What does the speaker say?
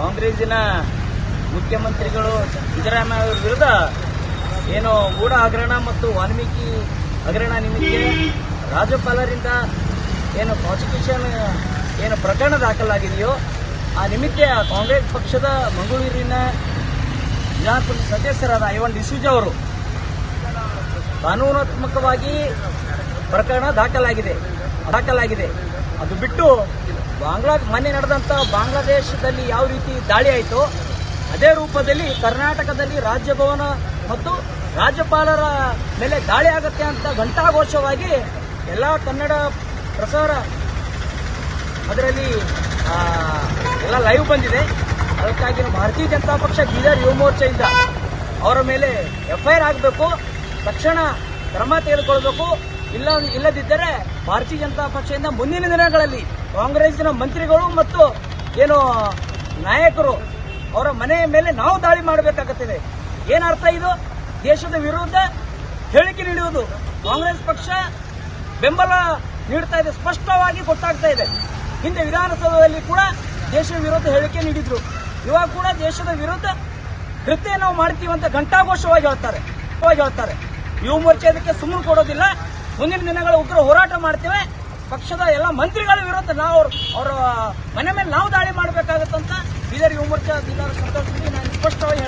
ಕಾಂಗ್ರೆಸ್ಸಿನ ಮುಖ್ಯಮಂತ್ರಿಗಳು ಸಿದ್ದರಾಮಯ್ಯ ಅವರ ವಿರುದ್ಧ ಏನು ಗೂಢ ಹಗರಣ ಮತ್ತು ವಾಲ್ಮೀಕಿ ಹಗರಣ ನಿಮಿತ್ತ ರಾಜ್ಯಪಾಲರಿಂದ ಏನು ಪ್ರಾಸಿಕ್ಯೂಷನ್ ಏನು ಪ್ರಕರಣ ದಾಖಲಾಗಿದೆಯೋ ಆ ನಿಮಿತ್ತ ಕಾಂಗ್ರೆಸ್ ಪಕ್ಷದ ಮಂಗಳೂರಿನ ವಿಧಾನ ಸದಸ್ಯರಾದ ಐವನ್ ಡಿಸೂಜ ಅವರು ಕಾನೂನಾತ್ಮಕವಾಗಿ ಪ್ರಕರಣ ದಾಖಲಾಗಿದೆ. ದಾಖಲಾಗಿದೆ. ಅದು ಬಿಟ್ಟು ಬಾಂಗ್ಲಾ ಮೊನ್ನೆ ನಡೆದಂತ ಬಾಂಗ್ಲಾದೇಶದಲ್ಲಿ ಯಾವ ರೀತಿ ದಾಳಿ ಆಯಿತು ಅದೇ ರೂಪದಲ್ಲಿ ಕರ್ನಾಟಕದಲ್ಲಿ ರಾಜ್ಯಭವನ ಮತ್ತು ರಾಜ್ಯಪಾಲರ ಮೇಲೆ ದಾಳಿ ಆಗುತ್ತೆ ಅಂತ ಘಂಟಾಘೋಷವಾಗಿ ಎಲ್ಲ ಕನ್ನಡ ಪ್ರಸಾರ ಅದರಲ್ಲಿ ಎಲ್ಲ ಲೈವ್ ಬಂದಿದೆ. ಅದಕ್ಕಾಗಿ ಭಾರತೀಯ ಜನತಾ ಪಕ್ಷ ಬೀದರ್ ಯುವ ಮೋರ್ಚೆಯಿಂದ ಅವರ ಮೇಲೆ ಎಫ್ಐಆರ್ ಆಗಬೇಕು ತಕ್ಷಣ ಕ್ರಮ ತೆಗೆದುಕೊಳ್ಬೇಕು. ಇಲ್ಲ, ಇಲ್ಲದಿದ್ದರೆ ಭಾರತೀಯ ಜನತಾ ಪಕ್ಷದಿಂದ ಮುಂದಿನ ದಿನಗಳಲ್ಲಿ ಕಾಂಗ್ರೆಸ್ನ ಮಂತ್ರಿಗಳು ಮತ್ತು ಏನು ನಾಯಕರು ಅವರ ಮನೆಯ ಮೇಲೆ ನಾವು ದಾಳಿ ಮಾಡಬೇಕಾಗುತ್ತದೆ. ಏನರ್ಥ ಇದು? ದೇಶದ ವಿರುದ್ಧ ಹೇಳಿಕೆ ನೀಡುವುದು ಕಾಂಗ್ರೆಸ್ ಪಕ್ಷ ಬೆಂಬಲ ನೀಡ್ತಾ ಇದೆ, ಸ್ಪಷ್ಟವಾಗಿ ಗೊತ್ತಾಗ್ತಾ ಇದೆ. ಹಿಂದೆ ವಿಧಾನಸೌಧದಲ್ಲಿ ಕೂಡ ದೇಶದ ವಿರುದ್ಧ ಹೇಳಿಕೆ ನೀಡಿದ್ರು. ಇವಾಗ ಕೂಡ ದೇಶದ ವಿರುದ್ಧ ಕೃತ್ಯ ನಾವು ಮಾಡ್ತೀವಿ ಅಂತ ಘಂಟಾಘೋಷವಾಗಿ ಹೇಳ್ತಾರೆ. ಹೇಳ್ತಾರೆ. ಯುವ ಮೋರ್ಚೆ ಅದಕ್ಕೆ ಸುಮ್ಮನೆ ಕೊಡೋದಿಲ್ಲ. ಮುಂದಿನ ದಿನಗಳ ಉಗ್ರ ಹೋರಾಟ ಮಾಡ್ತೇವೆ. ಪಕ್ಷದ ಎಲ್ಲ ಮಂತ್ರಿಗಳ ವಿರುದ್ಧ ನಾವು ಅವ್ರ- ಮನೆ ಮೇಲೆ ನಾವು ದಾಳಿ ಮಾಡಬೇಕಾಗತ್ತಂತ ಬೀದರ್ ಯುವ ಮೋರ್ಚಾ ಜಿಲ್ಲಾ ಸಂತೋಷ ನಾನು ಸ್ಪಷ್ಟವಾಗಿ